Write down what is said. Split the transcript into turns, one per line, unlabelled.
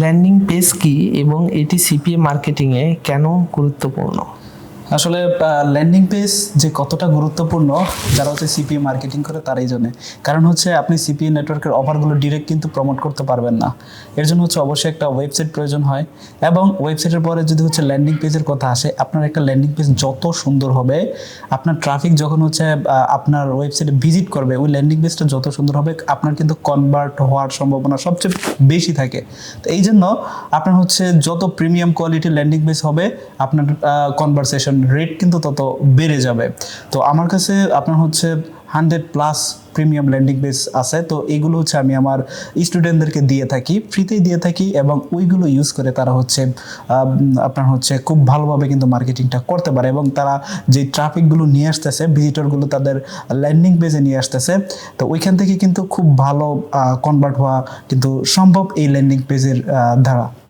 Landing page কি এবং এটি সিপিএ মার্কেটিংয়ে কেন গুরুত্বপূর্ণ?
আসলে ল্যান্ডিং পেজ যে কতটা গুরুত্বপূর্ণ, যারা হচ্ছে সিপিএ মার্কেটিং করে তারাই জানে। কারণ হচ্ছে, আপনি সিপিএ নেটওয়ার্কের অফারগুলো ডিরেক্ট কিন্তু প্রমোট করতে পারবেন না। এর জন্য হচ্ছে অবশ্যই একটা ওয়েবসাইট প্রয়োজন হয়। এবং ওয়েবসাইটের পরে যদি হচ্ছে ল্যান্ডিং পেজের কথা আসে, আপনার একটা ল্যান্ডিং পেজ যত সুন্দর হবে, আপনার ট্রাফিক যখন হচ্ছে আপনার ওয়েবসাইটে ভিজিট করবে, ওই ল্যান্ডিং পেজটা যত সুন্দর হবে, আপনার কিন্তু কনভার্ট হওয়ার সম্ভাবনা সবচেয়ে বেশি থাকে। তো এই জন্য আপনার হচ্ছে যত প্রিমিয়াম কোয়ালিটির ল্যান্ডিং পেজ হবে, আপনার কনভারসেশন রেট কিন্তু তত বেড়ে যাবে। তো আমার কাছে আপনার হচ্ছে hundred plus premium landing page আছে। তো এইগুলো হচ্ছে আমি আমার স্টুডেন্টদেরকে দিয়ে থাকি ফ্রিতেই দিয়ে থাকি এবং ওইগুলো ইউজ করে তারা হচ্ছে আপনার হচ্ছে খুব ভালোভাবে কিন্তু মার্কেটিংটা করতে পারে এবং তারা যে ট্রাফিকগুলো নিয়ে আসতেছে ভিজিটরগুলো তাদের ল্যান্ডিং পেজে নিয়ে আসতেছে, তো ওইখান থেকে কিন্তু খুব ভালো কনভার্ট হওয়া কিন্তু সম্ভব এই ল্যান্ডিং পেজের দ্বারা।